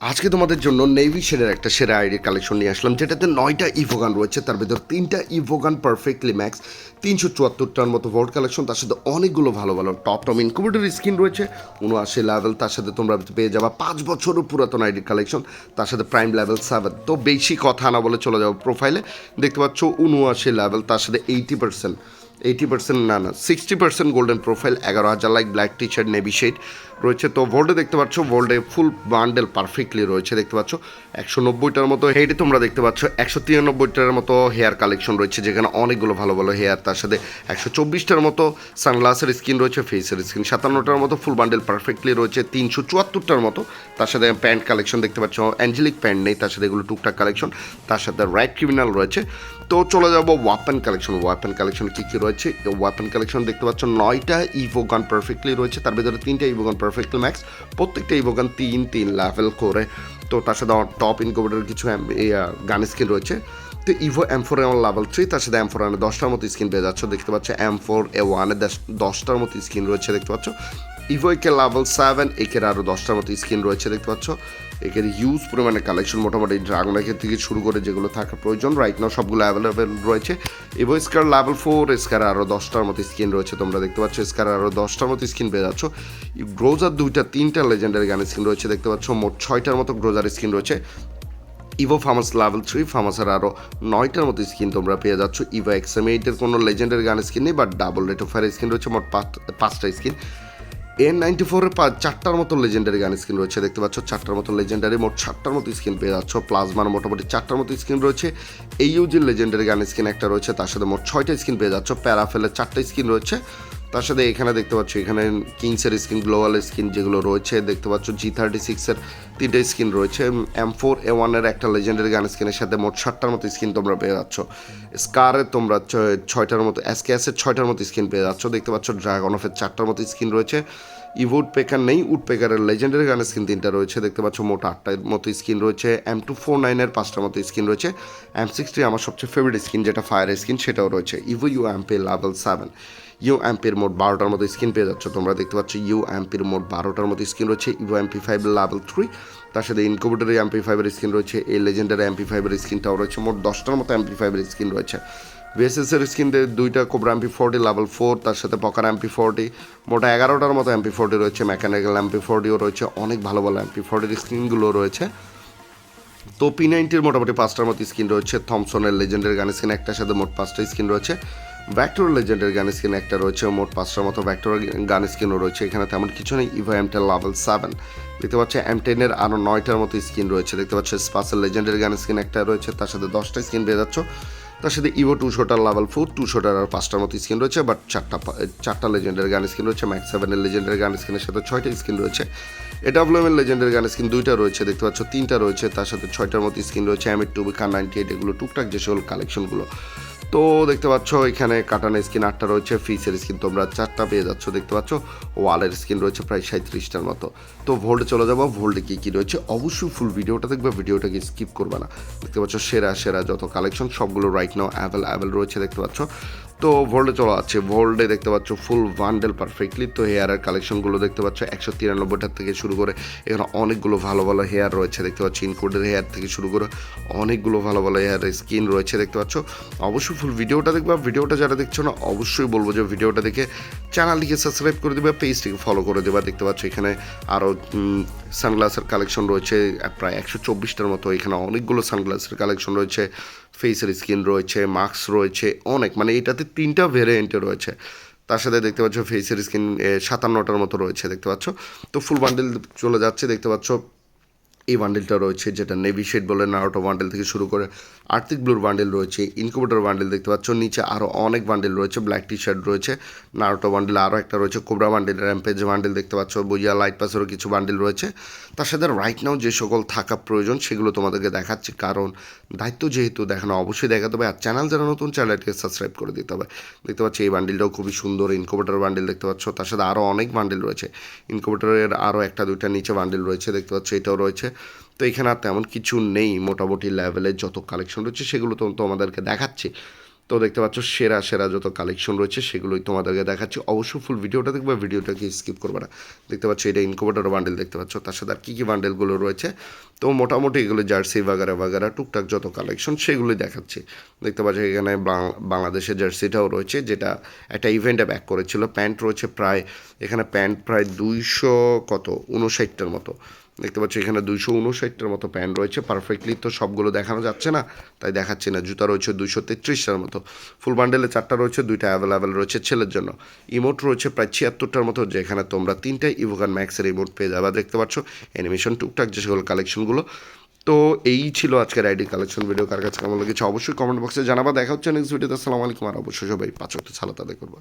আজকে তোমাদের জন্য নেভি শেডের একটা সেরা আইডি কালেকশন নিয়ে আসলাম, যেটাতে নয়টা ইভোগান রয়েছে, তার ভেতর তিনটা ইভোগান পারফেক্টলি ম্যাক্স তিনশো চুয়াত্তরটার মতো ভোল্ট কালেকশন তার সাথে অনেকগুলো ভালো ভালো টপ টপ ইনকুবেটর স্ক্রিন রয়েছে, উনআশি লেভেল তার সাথে তোমরা পেয়ে যাবা পাঁচ বছরও পুরাতন আইডি কালেকশন তার সাথে প্রাইম লেভেল সেভেন তো বেশি কথা না বলে চলে যাব প্রোফাইলে দেখতে পাচ্ছ উনআশি লেভেল তার সাথে এইটি পার্সেন্ট এইটি পার্সেন্ট না না সিক্সটি পার্সেন্ট গোল্ডেন প্রোফাইল এগারো হাজার like black T shirt navy shade রয়েছে। তো ভোল্ডে দেখতে পাচ্ছ ভোল্ডে ফুল বান্ডেল পারফেক্টলি রয়েছে, দেখতে পাচ্ছ। একশো নব্বইটার মতো হেডে তোমরা দেখতে পাচ্ছ। একশো তিরানব্বইটার মতো হেয়ার কালেকশন রয়েছে, যেখানে অনেকগুলো ভালো ভালো হেয়ার তার সাথে একশো চব্বিশটার মতো সানগ্লাসের স্কিন রয়েছে ফেসের স্কিন সাতান্নটার মতো ফুল বান্ডেল পারফেক্টলি রয়েছে, তিনশো চুয়াত্তরটার মতো। তার সাথে প্যান্ট কালেকশন দেখতে পাচ্ছ অ্যাঞ্জেলিক প্যান্ট নেই, তার সাথে এগুলো টুকটাক কালেকশন তার সাথে রাইট ক্রিমিনাল রয়েছে। তো চলে যাব ওয়াপেন কালেকশন ওয়াপেন কালেকশন কী কী রয়েছে? ওয়াপেন কালেকশন দেখতে পাচ্ছ, নয়টা ইভো গান পারফেক্টলি রয়েছে। তার ভিতরে তিনটা ইভো গান পারফেক্টলি ম্যাক্স প্রত্যেকটা ইভো গান তিন তিন লেভেল করে। তো তার সাথে আমার টপ ইনকোভেটার কিছু গান স্কিন রয়েছে। তো Evo M four M level three তার সাথে এম ফোর এনে দশটার মতো স্কিন পেয়ে যাচ্ছ। দেখতে পাচ্ছ এম ফোর এ ওয়ানে দশটার মতো স্কিন রয়েছে, দেখতে পাচ্ছ। ইভো একে লেভেল সেভেন একের আরও দশটার মতো স্কিন রয়েছে, দেখতে পাচ্ছ। একের হিউজ পরিমাণে কালেকশন মোটামুটি ড্রাগন একের থেকে শুরু করে যেগুলো থাকার প্রয়োজন। রাইট নাও সবগুলো অ্যাভেলেবেল রয়েছে। Evo scar level four scar আরও দশটার মতো স্কিন রয়েছে তোমরা দেখতে পাচ্ছ। স্কার আরও দশটার মতো স্কিন পেয়ে যাচ্ছ। গ্রোজার দুইটা, তিনটা লেজেন্ডারি গানের স্কিন রয়েছে দেখতে পাচ্ছ। মোট ছয়টার মতো গ্রোজার স্কিন রয়েছে। ইভো ফার্মাস লেভেল থ্রি ফার্মাসের আরও নয়টার মতো স্কিন তোমরা পেয়ে যাচ্ছ। ইভো এক্সএম এইটের কোনো লেজেন্ডারি গান স্কিন নেই but double rate of fire skin রয়েছে, মোট পাঁচ পাঁচটা স্কিন এন নাইনটি ফোরের চারটার মতো লেজেন্ডারি গান স্ক্রিন রয়েছে, দেখতে পাচ্ছ? চারটার মতো লেজেন্ডারি মোট চারটার মতো স্ক্রিন পেয়ে যাচ্ছ। প্লাজমার মোটামুটি চারটার মতো স্ক্রিন রয়েছে। এই ইউজির লেজেন্ডারি গান স্ক্রিন একটা রয়েছে, তার সাথে মোট ছয়টা স্ক্রিন পেয়ে যাচ্ছ। প্যারাফেলের চারটা স্ক্রিন রয়েছে। তার সাথে এখানে দেখতে পাচ্ছ, এখানে কিংসের স্কিন গ্লোবাল স্কিন যেগুলো রয়েছে, দেখতে পাচ্ছ জি থার্টি সিক্সের তিনটে স্কিন রয়েছে এম ফোর এ ওয়ানের একটা লেজেন্ডারি গান স্কিনের সাথে মোট ষাটটার মতো স্কিন তোমরা পেয়ে যাচ্ছ। স্কারের তোমরা ছয়টার মতো এসকেএসের ছয়টার মতো স্কিন পেয়ে যাচ্ছ। দেখতে পাচ্ছ ড্রাগন অফের চারটার মতো স্কিন রয়েছে। ইভো উডপেকার নেই উডপেকারের লেজেন্ডারি গান স্কিন তিনটা রয়েছে। দেখতে পাচ্ছ মোট আটটার মতো স্কিন রয়েছে। এম টু ফোর নাইনের পাঁচটার মতো স্কিন রয়েছে। এম সিক্সটি আমার সবচেয়ে ফেভারিট স্কিন যেটা ফায়ার স্কিন সেটাও রয়েছে। Evo U M P level seven U অ্যাম্পের মোট বারোটার মতো স্ক্রিন পেয়ে যাচ্ছ। তোমরা দেখতে পাচ্ছ ইউ অ্যাম্পের মোট বারোটার মতো স্ক্রিন রয়েছে। U MP five level three. তার সাথে ইনকুবেটরি এমপি ফাইভের স্কিন রয়েছে। এই লেজেন্ডারি এমপি ফাইভের স্কিনটাও রয়েছে। মোট দশটার মতো এমপি ফাইভের স্কিন রয়েছে। বিএসএসের স্কিন দুইটা Cobra MP forty, level four. তার সাথে পকার এমপি ফোরটি। মোটা এগারোটার মতো এমপি ফোরটি রয়েছে। মেকানিক্যাল এমপি ফোরটিও রয়েছে। অনেক ভালো ভালো এমপি ফোরটির স্কিনগুলো রয়েছে। তো পি নাইনটির মোটামুটি পাঁচটার মতো স্কিন রয়েছে। থমসনের লেজেন্ডের গান স্ক্রিন একটার সাথে মোট পাঁচটা স্ক্রিন রয়েছে। ভ্যাক্টর লেজেন্ডের গান স্কিন একটা রয়েছে, মোট পাঁচটার মতো ভ্যাক্টর গান স্কিনও রয়েছে। এখানে তেমন কিছু নেই Evo M ten level seven দেখতে পাচ্ছ এম টেনের আরও নয়টার মতো স্কিন রয়েছে। দেখতে পাচ্ছ স্পাসের লেজেন্ডের গান স্কিন একটা রয়েছে, তার সাথে দশটা স্কিন পেয়ে যাচ্ছ। তার সাথে ইভো টু শোটার লেভেল ফোর টু শোটার আর পাঁচটার মতো স্কিন রয়েছে বাট চারটা চারটা লেজেন্ডের গান স্কিন রয়েছে ম্যাক্স সেভেনের লেজেন্ডের গান স্কিনের সাথে ছয়টা স্কিন রয়েছে। এডাব্লিউএমের লেজেন্ডের গান স্কিন দুইটা রয়েছে, দেখতে পাচ্ছ, তিনটা রয়েছে, তার সাথে ছয়টার মতো স্কিন রয়েছে M two Kar ninety eight এগুলো টুকটাক যে সকল কালেকশনগুলো তো দেখতে পাচ্ছ, এখানে কাটানো স্কিন আটটা রয়েছে, ফিসের স্কিন তোমরা চারটা পেয়ে যাচ্ছ, দেখতে পাচ্ছ, ওয়ালের স্কিন রয়েছে প্রায় সাঁত্রিশটার মতো। তো ভোল্টে চলে যাব, ভোল্টে কী কী রয়েছে, অবশ্যই ফুল ভিডিওটা দেখবে, ভিডিওটাকে স্কিপ করবে না। দেখতে পাচ্ছ, সেরা সেরা যত কালেকশন সবগুলো রাইট নাও অ্যাভেল অ্যাভেল রয়েছে, দেখতে পাচ্ছ। তো ভোল্ডে চলে আছে ভোল্ডে দেখতে পাচ্ছ ফুল বান্ডেল পারফেক্টলি তো হেয়ারের কালেকশনগুলো দেখতে পাচ্ছ। একশো তিরানব্বইটার থেকে শুরু করে এখানে অনেকগুলো ভালো ভালো হেয়ার রয়েছে দেখতে পাচ্ছ। ইনকোডের হেয়ার থেকে শুরু করে অনেকগুলো ভালো ভালো হেয়ার স্কিন রয়েছে দেখতে পাচ্ছ। অবশ্যই ফুল ভিডিওটা দেখবে। ভিডিওটা যারা দেখছ না, অবশ্যই বলব যে ভিডিওটা দেখে চ্যানেলটিকে সাবস্ক্রাইব করে দেবে পেজটিকে ফলো করে দেবে। দেখতে পাচ্ছ এখানে আরও সানগ্লাসের কালেকশন রয়েছে প্রায় একশো চব্বিশটার মতো। এখানে অনেকগুলো সানগ্লাসের কালেকশন রয়েছে। ফেসের স্কিন রয়েছে মাস্ক রয়েছে, অনেক। মানে এটাতে তিনটা ভেরিয়েন্টে রয়েছে। তার সাথে দেখতে পাচ্ছ ফেসের স্কিন সাতান্নটার মতো রয়েছে, দেখতে পাচ্ছ। তো ফুল বান্ডেল চলে যাচ্ছে, দেখতে পাচ্ছ। এই বান্ডেলটা রয়েছে, যেটা নেভি শেড বলে নারোটো বান্ডেল থেকে শুরু করে আর্থিক ব্লুর বান্ডেল রয়েছে ইনকুবেটর বান্ডেল দেখতে পাচ্ছ, নিচে আরও অনেক বান্ডেল রয়েছে ব্ল্যাক টি শার্ট রয়েছে নারোটো বান্ডেল আরও একটা রয়েছে কোবরা বান্ডেল র্যাম্পেজ বান্ডেল দেখতে পাচ্ছ বইয়া লাইট পাসেরও কিছু বান্ডেল রয়েছে। তার সাথে রাইট নাও যে সকল থাকা প্রয়োজন, সেগুলো তোমাদেরকে দেখাচ্ছি, কারণ দায়িত্ব যেহেতু দেখানো, অবশ্যই দেখাতে হবে, আর চ্যানেল যারা নতুন চ্যানেলটিকে সাবস্ক্রাইব করে দিতে হবে। দেখতে পাচ্ছি, এই বান্ডিলটাও খুবই সুন্দর ইনকুবেটর বান্ডিল দেখতে পাচ্ছ, তার সাথে আরও অনেক বান্ডিল রয়েছে ইনকুবেটরের আরও একটা দুইটা নিচে বান্ডিল রয়েছে, দেখতে পাচ্ছ, এটাও রয়েছে। তো এখানে আর তেমন কিছু নেই। মোটামুটি লেভেলের যত কালেকশন রয়েছে, সেগুলো তো তোমাদেরকে দেখাচ্ছি। তো দেখতে পাচ্ছ, সেরা সেরা যত কালেকশন রয়েছে, সেগুলোই তোমাদেরকে দেখাচ্ছি। অবশ্যই ফুল ভিডিওটা দেখবে, ভিডিওটাকে স্কিপ করবে না। দেখতে পাচ্ছ, এটা ইনকোভেটার বান্ডেল দেখতে পাচ্ছ। তার সাথে আর কী কী বান্ডেলগুলো রয়েছে? তো মোটামুটি এগুলো জার্সি বাগারা বাগারা টুকটাক যত কালেকশন সেগুলোই দেখাচ্ছি। দেখতে পাচ্ছ, এখানে বাংলাদেশের জার্সিটাও রয়েছে, যেটা একটা ইভেন্টে ব্যাক করেছিল। প্যান্ট রয়েছে প্রায়, এখানে প্যান্ট প্রায় দুইশো কত? উনষাটটার মতো। দেখতে পাচ্ছ এখানে দুইশো উনষাটটার মতো প্যান্ট রয়েছে। পারফেক্টলি তো সবগুলো দেখানো যাচ্ছে না, তাই দেখাচ্ছি না। জুতা রয়েছে দুইশো তেত্রিশটার মতো। ফুল বান্ডেলে চারটা রয়েছে, দুইটা অ্যাভেলেবেল রয়েছে ছেলের জন্য। ইমোট রয়েছে প্রায় ছিয়াত্তরটার মতো, যেখানে তোমরা তিনটাই ইভোকান ম্যাক্সের ইমোট পেয়ে যাবে, দেখতে পাচ্ছ? অ্যানিমেশন টুকটাক যে সকল কালেকশনগুলো তো এই ছিল আজকের আইডি কালেকশন ভিডিও কার কাছে কেমন লেগেছে অবশ্যই কমেন্ট বক্সে জানাবা। দেখা হচ্ছে নেক্সট ভিডিওতে আসসালামু আলাইকুম, আর অবশ্যই সবাই পাঁচ সালাত আদায় করব।